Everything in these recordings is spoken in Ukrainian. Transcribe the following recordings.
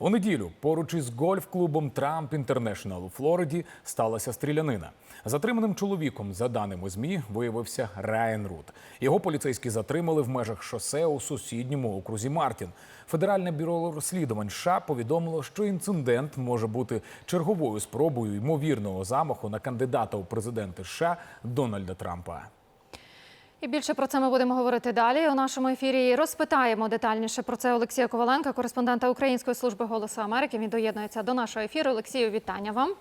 У неділю поруч із гольф-клубом Трамп Інтернешнл у Флориді сталася стрілянина. Затриманим чоловіком, за даними змі, виявився Райан Рут. Його поліцейські затримали в межах шосе у сусідньому окрузі Мартін. Федеральне бюро розслідувань США повідомило, що інцидент може бути черговою спробою ймовірного замаху на кандидата у президенти США Дональда Трампа. І більше про це ми будемо говорити далі у нашому ефірі. Розпитаємо детальніше про це Олексія Коваленка, кореспондента Української служби голосу Америки. Він доєднується до нашого ефіру. Олексію, вітання вам.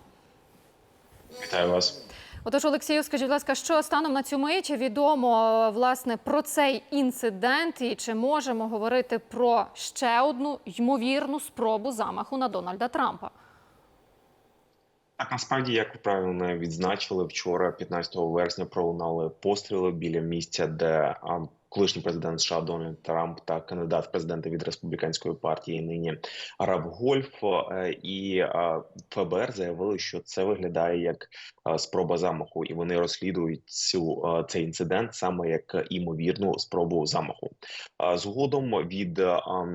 Вітаю вас. Отож, Олексію, скажіть, будь ласка, що станом на цю мить відомо власне про цей інцидент, і чи можемо говорити про ще одну ймовірну спробу замаху на Дональда Трампа? Так, насправді, як ви правильно відзначили, вчора, 15 вересня, пролунали постріли біля місця, де колишній президент США Дональд Трамп та кандидат в президенти від республіканської партії нині грав гольф. Е, І ФБР заявили, що це виглядає як спроба замаху, і вони розслідують цю цей інцидент саме як імовірну спробу замаху. Згодом від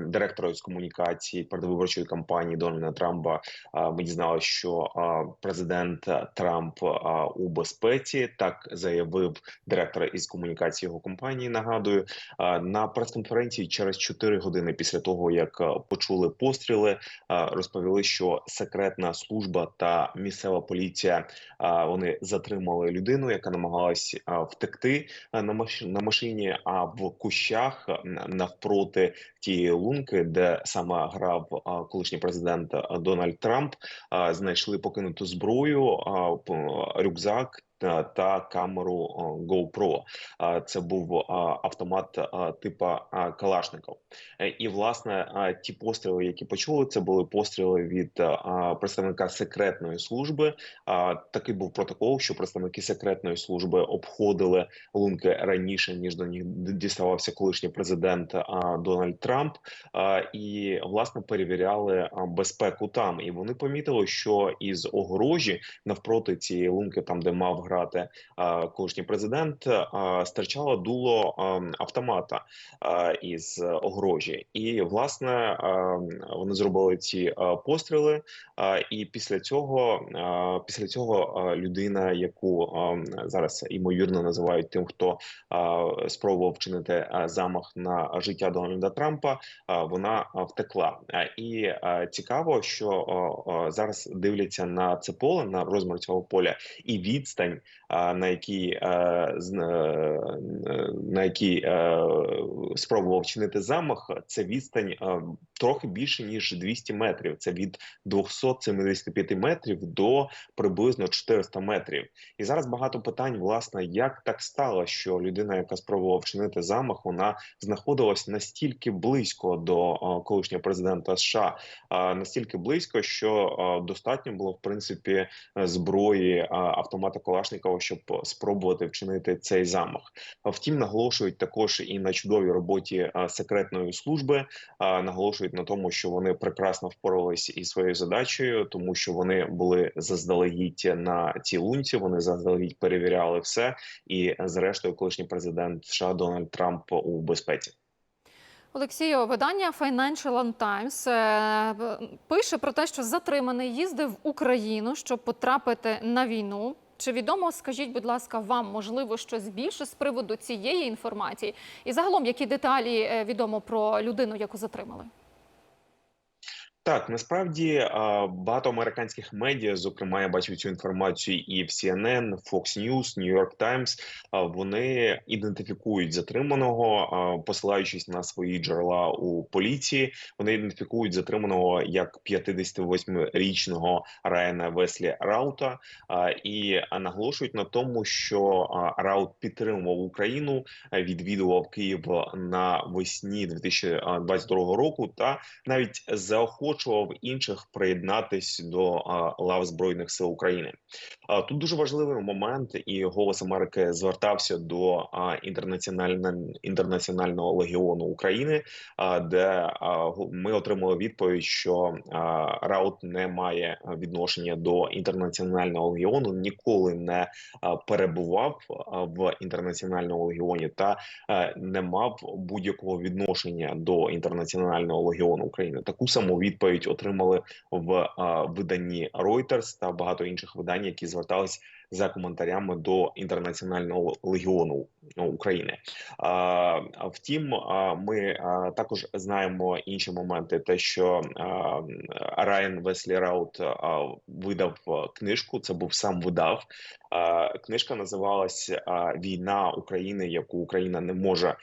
директора з комунікації передвиборчої кампанії Дональда Трампа ми дізналися, що президент Трамп у безпеці так заявив директор із комунікації його компанії. Нагадую, а, на прес-конференції через 4 години після того, як почули постріли, розповіли, що секретна служба та місцева поліція вони затримали людину, яка намагалась втекти на машині. А в кущах навпроти тієї лунки, де саме грав колишній президент Дональд Трамп, знайшли покинуту зброю, рюкзак. та- камеру GoPro. Це був автомат типа Калашников. Е, І власне ті постріли, які почули, це були постріли від представника секретної служби. Такий був протокол, що представники секретної служби обходили лунки раніше ніж до них діставався колишній президент Дональд Трамп. А, І власне перевіряли безпеку там. І вони помітили, що із огорожі навпроти цієї лунки, там де мав грати а, колишній президент, стирчало дуло автомата із огорожі. І власне вони зробили ці постріли. І після цього, після цього людина, яку зараз ймовірно називають тим, хто спробував вчинити замах на життя Дональда Трампа, а, вона втекла. І цікаво, що зараз дивляться на це поле, на розмір цього поля, і відстань, на якій е, на якій е, спробував вчинити замах, це відстань трохи більше ніж 200 метрів. Це від 275 метрів до приблизно 400 метрів. І зараз багато питань, власне, як так стало, що людина, яка спробувала вчинити замах, вона знаходилась настільки близько до колишнього президента США, настільки близько, що достатньо було в принципі зброї автомата Калашникова, щоб спробувати вчинити цей замах. Втім, наголошують також і на чудовій роботі секретної служби. Наголошують на тому, що вони прекрасно впоралися із своєю задачею, тому що вони були заздалегідь на цій лунці. Вони заздалегідь перевіряли все. І зрештою, колишній президент США Дональд Трамп у безпеці. Олексію, видання Financial Times е, пише про те, що затриманий їздив в Україну, щоб потрапити на війну. Чи відомо, скажіть, будь ласка, вам можливо щось більше з приводу цієї інформації? І загалом, які деталі е, відомо про людину, яку затримали? Так, насправді багато американських медіа, зокрема, я бачив цю інформацію і в CNN, Fox News, New York Times, Вони ідентифікують затриманого, посилаючись на свої джерела у поліції. Вони ідентифікують затриманого як 58-річного Райана Веслі Раута і наголошують на тому, що Раут підтримував Україну, відвідував Київ навесні 2022 року та навіть заохочував інших приєднатись до лав збройних сил України. Тут дуже важливий момент, і голос Америки звертався до інтернаціонального інтернаціонального легіону України, де ми отримали відповідь, що Раут не має відношення до інтернаціонального легіону, ніколи не перебував в інтернаціональному легіоні та не мав будь-якого відношення до інтернаціонального легіону України. Таку саму відповідь відповідь отримали в виданні Reuters та багато інших видань, які звертались за коментарями до інтернаціонального легіону ну, України. Втім, ми також знаємо інші моменти. Те, що Райан Веслі Раут видав книжку, це був сам видав. Книжка називалась Війна України, яку Україна не може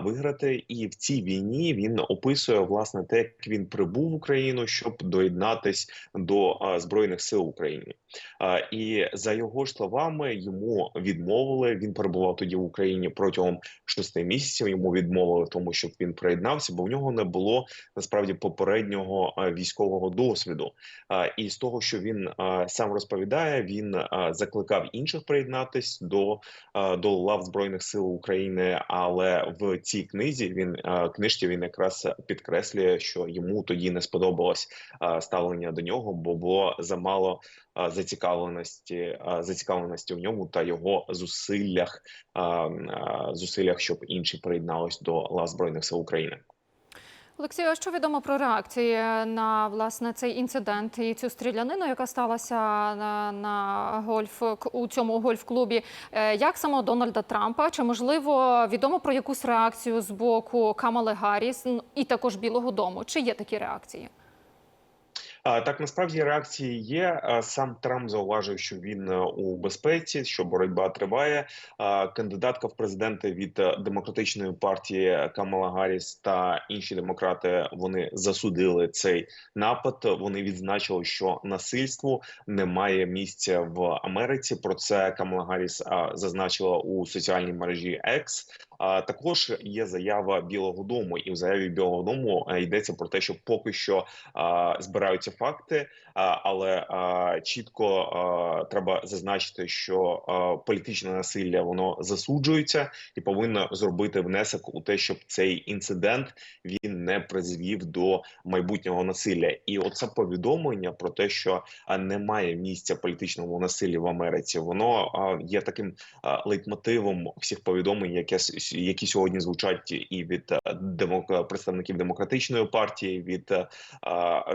виграти. І в цій війні він описує власне те, як він прибув в Україну, щоб доєднатись до збройних сил України. І за його ж словами, йому відмовили. Він перебував тоді в Україні протягом шести місяців. Йому відмовили тому, щоб він приєднався, бо в нього не було насправді попереднього військового досвіду. І з того, що він сам розповідає, він закликав інших приєднатись до, до лав збройних сил України. Але в цій книзі він книжці він якраз підкреслює, що йому тоді не сподобалось ставлення до нього, бо було замало зацікавленості зацікавленості в ньому та його зусиллях зусиллях, щоб інші приєднались до лав збройних сил України. Олексію, а що відомо про реакції на власне цей інцидент і цю стрілянину, яка сталася на, на гольф у цьому гольф-клубі? Е, Як самого Дональда Трампа? Чи можливо відомо про якусь реакцію з боку Камали Гарріс і також Білого Дому? Чи є такі реакції? Так, насправді реакції є. Сам Трамп зауважив, що він е, у безпеці, що боротьба триває. Кандидатка в президенти від е, демократичної партії Камала Гарріс та інші демократи вони засудили цей напад. Вони відзначили, що насильству немає місця в Америці. Про це Камала Гарріс зазначила у соціальній мережі X. Також є заява Білого Дому, і в заяві Білого Дому е, йдеться про те, що поки що збираються факти, але чітко треба зазначити, що політичне насилля воно засуджується і повинно зробити внесок у те, щоб цей інцидент він не призвів до майбутнього насилля. І оце повідомлення про те, що немає місця політичному насиллю в Америці, воно є таким лейтмотивом всіх повідомлень, яке які сьогодні звучать і від е, демок... представників демократичної партії, від е,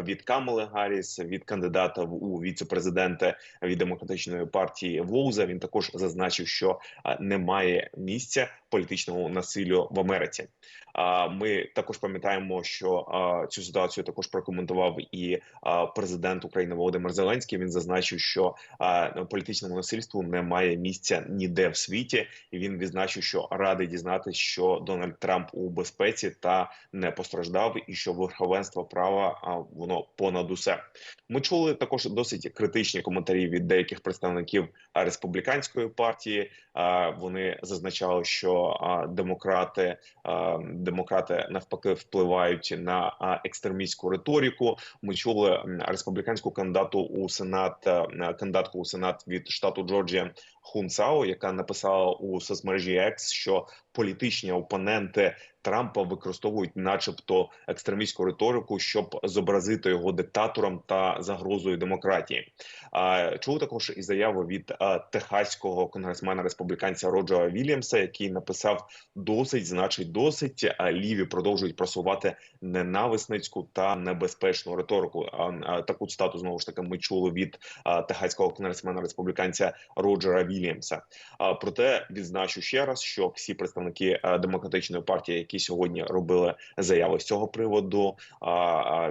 від Камали Гарріс, від кандидата в- у віце-президенти від демократичної партії Воуза. Він також зазначив, що немає місця політичному насиллю в Америці. Ми також пам'ятаємо, що цю ситуацію також прокоментував і президент України Володимир Зеленський. Він зазначив, що політичному насильству немає місця ніде в світі, і він відзначив, що радий дізнатися, що Дональд Трамп у безпеці та не постраждав, і що верховенство права воно понад усе. Ми чули також досить критичні коментарі від деяких представників республіканської партії. Вони зазначали, що а, демократи демократи навпаки впливають на екстремістську риторику. Ми чули республіканську кандидату у сенат е, кандидатку у сенат від штату Джорджія Хун Сао, яка написала у соцмережі X, що політичні опоненти Трампа використовують, начебто, екстремістську риторику, щоб зобразити його диктатором та загрозою демократії. Чули також і заяву від а, техаського конгресмена республіканця Роджера Вільямса, який написав досить, значить, досить. А ліві продовжують просувати ненависницьку та небезпечну риторику. А, таку цитату знову ж таки ми чули від техаського конгресмена республіканця Роджера Вільямса. Проте відзначу ще раз, що всі представники демократичної партії, які сьогодні робили заяви з цього приводу,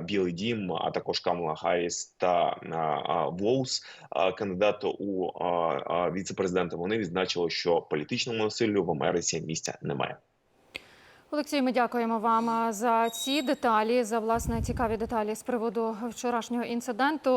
Білий Дім, а також Камала Харріс та а, кандидат у а, а, віце-президенти, вони відзначили, що політичному насиллю в Америці місця немає. Олексій, ми дякуємо вам за ці деталі, за власне цікаві деталі з приводу вчорашнього інциденту.